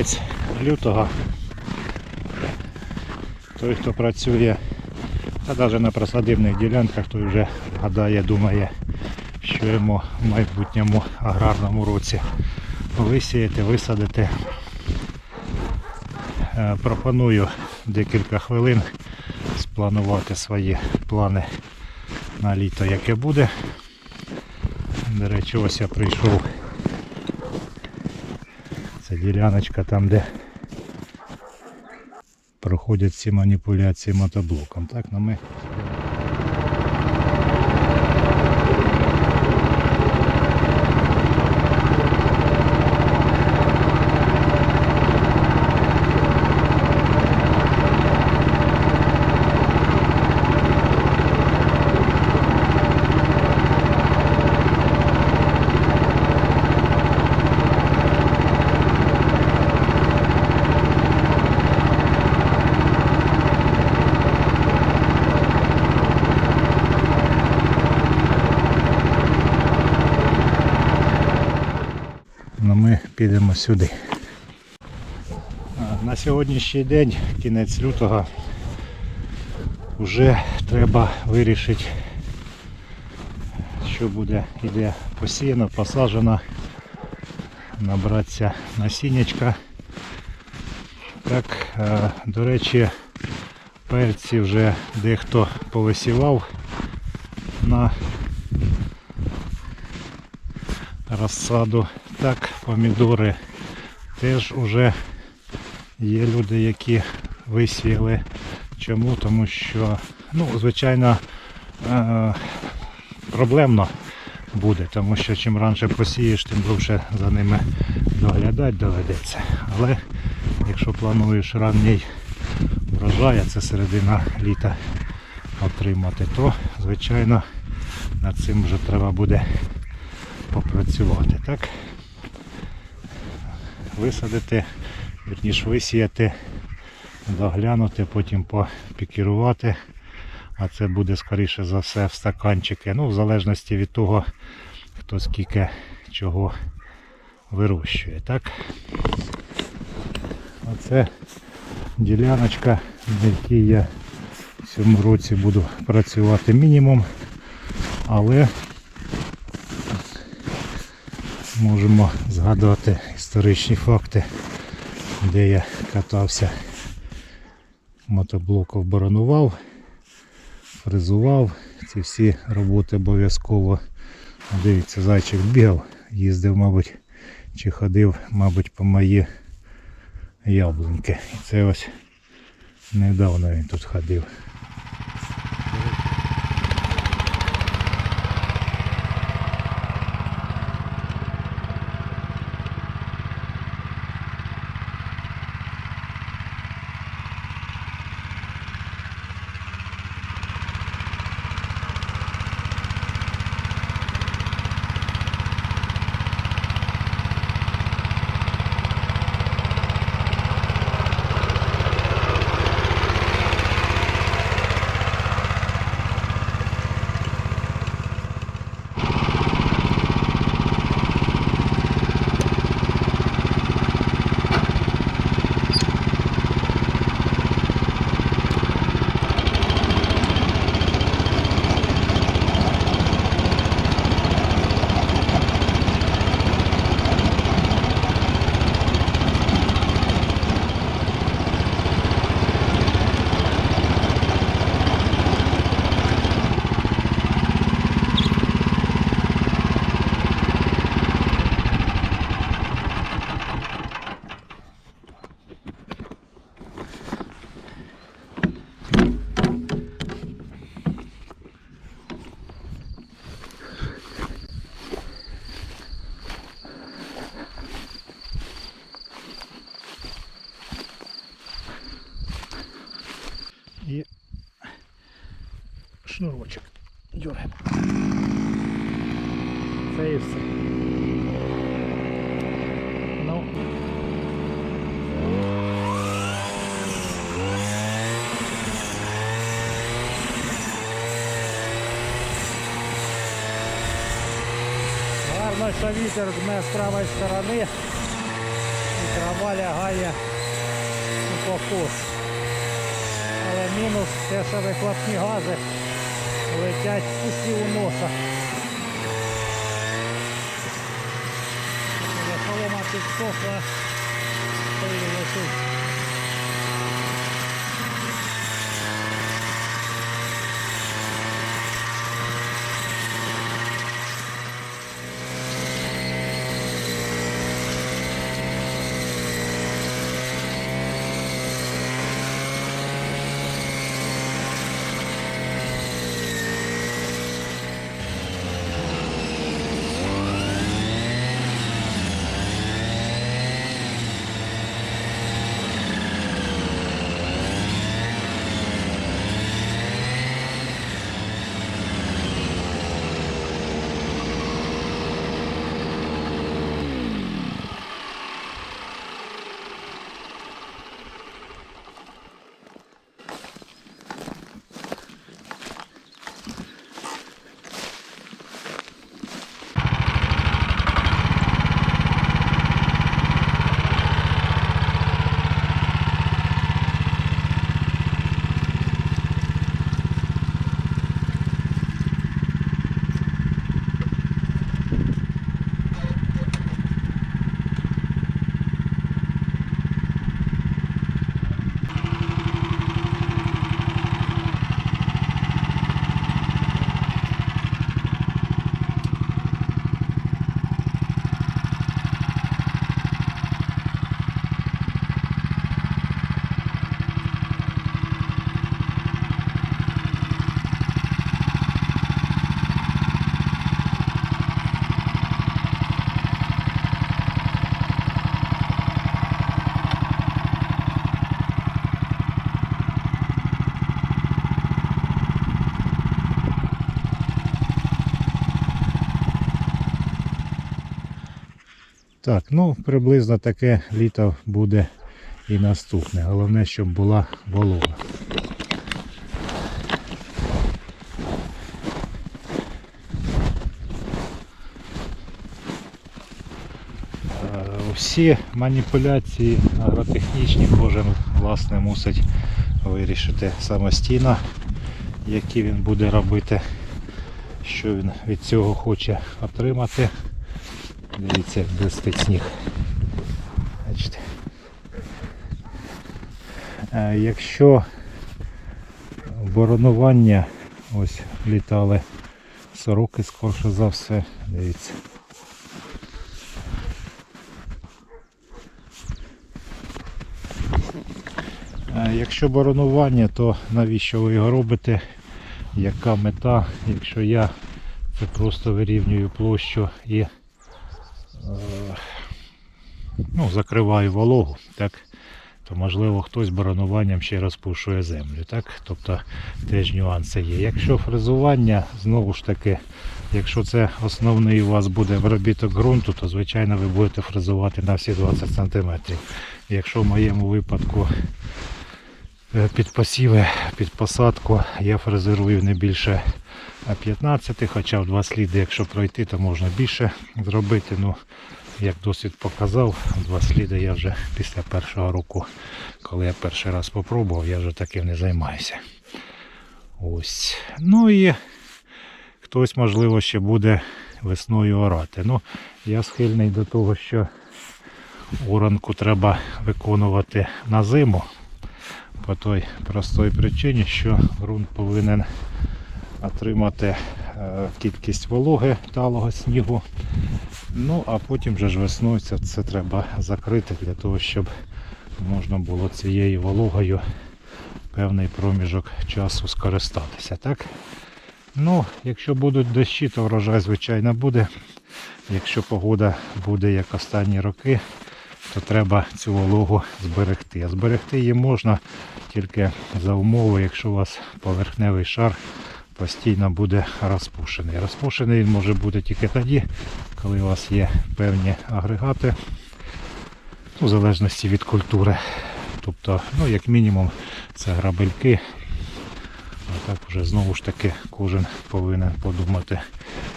кінець лютого. Той, хто працює, та навіть на присадибних ділянках, той вже гадає, думає, що йому в майбутньому аграрному році висіяти, висадити. Е, Пропоную декілька хвилин спланувати свої плани на літо, яке буде. До речі, ось я прийшов. Діляночка там, де проходять всі маніпуляції мотоблоком. Так, ну ми Ну, ми підемо сюди. На сьогоднішній день, кінець лютого, вже треба вирішити, що буде, іде посіяно, посаджено, набратися насіннячка. Так, до речі, перці вже дехто повисівав на розсаду. Так, помідори теж вже є люди, які висіяли. Чому? Тому що, ну, звичайно, е- проблемно буде, тому що чим раніше посієш, тим довше за ними доглядати доведеться. Але якщо плануєш ранній врожай, а це середина літа отримати, то звичайно над цим вже треба буде попрацювати. Так? Висадити, вірніше висіяти, доглянути, потім попікірувати. А це буде скоріше за все в стаканчики. Ну, в залежності від того, хто скільки чого вирощує. Так? Оце діляночка, на якій я в цьому році буду працювати мінімум, але можемо згадувати історичні факти, де я катався, мотоблоком боронував, фрезував. Ці всі роботи обов'язково. Дивіться, зайчик бігав, їздив, мабуть, чи ходив, мабуть, по мої яблуньки. І це ось недавно він тут ходив. Це і все. Ну. Гарно, що вітер дме з правої сторони. І трава лягає у покос. Але мінус те, що вихлопні гази летять усі у носа. солома підсохла, то Так, ну приблизно таке літо буде і наступне. Головне, щоб була волога. Всі маніпуляції агротехнічні кожен власне мусить вирішити самостійно, які він буде робити, що він від цього хоче отримати. Дивіться, як блистить сніг. Бачите. Е, Якщо боронування, ось літали сороки скорше за все, дивіться. Е, Якщо боронування, то навіщо ви його робите? Яка мета? Якщо я це просто вирівнюю площу і ну, закриваю вологу, так, то можливо хтось боронуванням ще розпушує землю. Так? Тобто теж нюанси є. Якщо фрезування, знову ж таки, якщо це основний у вас буде виробіток ґрунту, то звичайно ви будете фрезувати на всі 20 см. Якщо в моєму випадку е, під посіви, під посадку я фрезерую не більше а 15, хоча в два сліди, якщо пройти, то можна більше зробити. Ну, як досвід показав, два сліди я вже після першого року, коли я перший раз спробував, я вже таким не займаюся. Ось. Ну і хтось, можливо, ще буде весною орати. Ну, я схильний до того, що оранку треба виконувати на зиму. По той простій причині, що ґрунт повинен отримати е, кількість вологи талого снігу. Ну, а потім вже ж весною це, це треба закрити для того, щоб можна було цією вологою певний проміжок часу скористатися. Так? Ну, якщо будуть дощі, то врожай, звичайно, буде. Якщо погода буде як останні роки, то треба цю вологу зберегти. А зберегти її можна тільки за умови, якщо у вас поверхневий шар постійно буде розпушений. Розпушений він може бути тільки тоді, коли у вас є певні агрегати, у залежності від культури. Тобто, ну, як мінімум, це грабельки. А так вже знову ж таки кожен повинен подумати,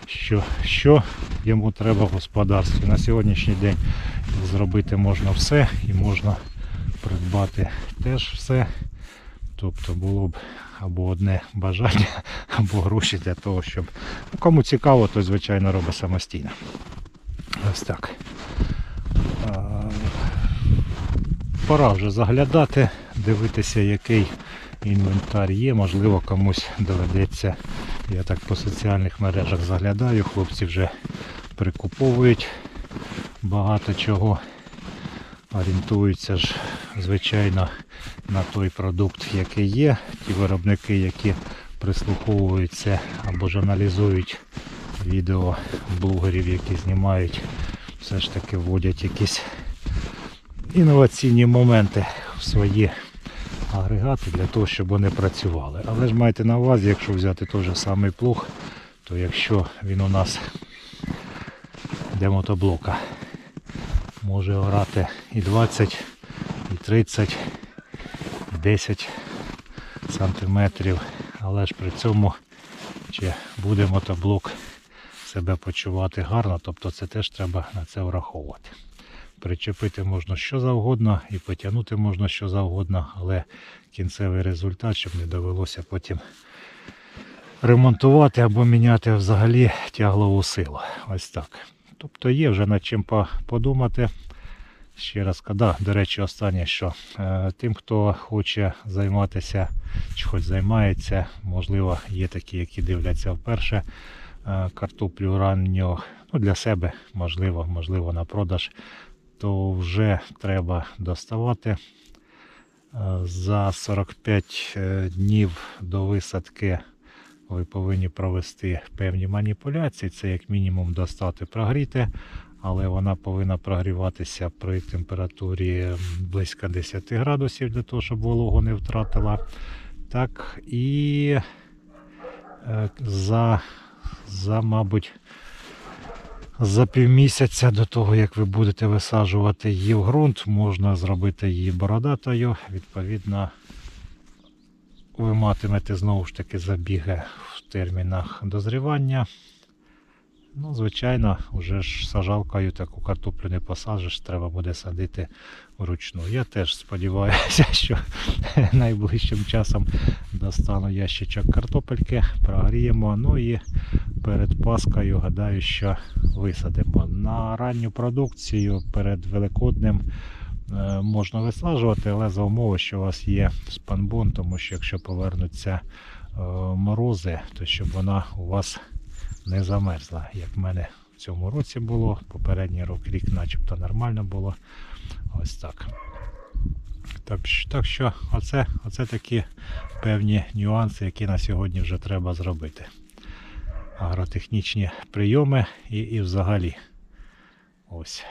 що, що йому треба в господарстві. На сьогоднішній день зробити можна все і можна придбати теж все. Тобто було б або одне бажання, або гроші для того, щоб ну, кому цікаво, то звичайно робить самостійно. Ось так. Пора вже заглядати, дивитися, який інвентар є. Можливо, комусь доведеться. Я так по соціальних мережах заглядаю, хлопці вже прикуповують багато чого. Орієнтуються ж, звичайно, на той продукт, який є. Ті виробники, які прислуховуються або ж аналізують відео блогерів, які знімають, все ж таки вводять якісь інноваційні моменти в свої агрегати для того, щоб вони працювали. Але ж майте на увазі, якщо взяти той же самий плуг, то якщо він у нас де мотоблока може орати і 20, і 30, і 10 сантиметрів, але ж при цьому чи буде мотоблок себе почувати гарно, тобто це теж треба на це враховувати. Причепити можна що завгодно і потягнути можна що завгодно, але кінцевий результат, щоб не довелося потім ремонтувати або міняти взагалі тяглову силу. Ось так. Тобто є вже над чим подумати. Ще раз, да, до речі, останнє, що е, тим, хто хоче займатися чи хоч займається, можливо, є такі, які дивляться вперше е, картоплю ранню ну, для себе, можливо, можливо, на продаж, то вже треба доставати. Е, За 45 е, днів до висадки ви повинні провести певні маніпуляції. Це як мінімум достати, прогріти, але вона повинна прогріватися при температурі близько 10 градусів для того, щоб вологу не втратила. Так, і е, за, за, мабуть, за півмісяця до того, як ви будете висаджувати її в ґрунт, можна зробити її бородатою. Відповідно, ви матимете знову ж таки забіги в термінах дозрівання. Ну, звичайно, вже ж сажалкою таку картоплю не посаджиш, треба буде садити вручну. Я теж сподіваюся, що найближчим часом достану ящичок картопельки, прогріємо. Ну і перед Паскою гадаю, що висадимо. На ранню продукцію перед Великоднем можна висаджувати, але за умови, що у вас є спанбон, тому що якщо повернуться е, морози, то щоб вона у вас не замерзла, як в мене в цьому році було. Попередній рік начебто нормально було. Ось так. Так, так що оце, оце такі певні нюанси, які на сьогодні вже треба зробити. Агротехнічні прийоми і, і взагалі. Ось.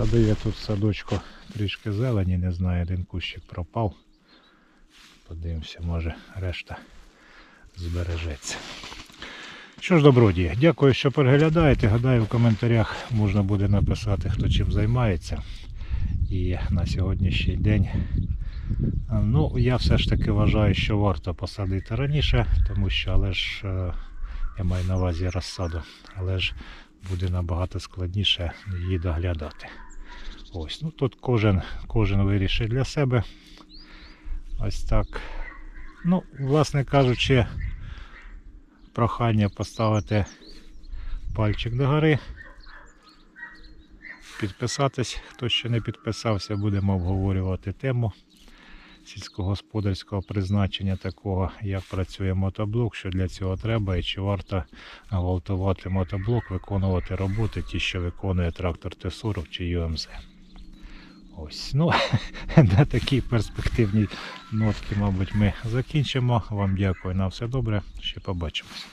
Посадив я тут в садочку трішки зелені, не знаю, один кущик пропав. Подивимося, може решта збережеться. Що ж, добродії, дякую, що переглядаєте. Гадаю, в коментарях можна буде написати, хто чим займається. І на сьогоднішній день ну, я все ж таки вважаю, що варто посадити раніше, тому що, але ж е, я маю на увазі розсаду, але ж буде набагато складніше її доглядати. Ось, ну тут кожен, кожен вирішить для себе. Ось так. Ну, власне кажучи, прохання поставити пальчик догори. підписатись, хто ще не підписався, будемо обговорювати тему сільськогосподарського призначення такого, як працює мотоблок, що для цього треба і чи варто гвалтувати мотоблок, виконувати роботи, ті, що виконує трактор Т-40 чи ЮМЗ. Ось, ну, на такій перспективній нотці, мабуть, ми закінчимо. Вам дякую на все добре. Ще побачимось.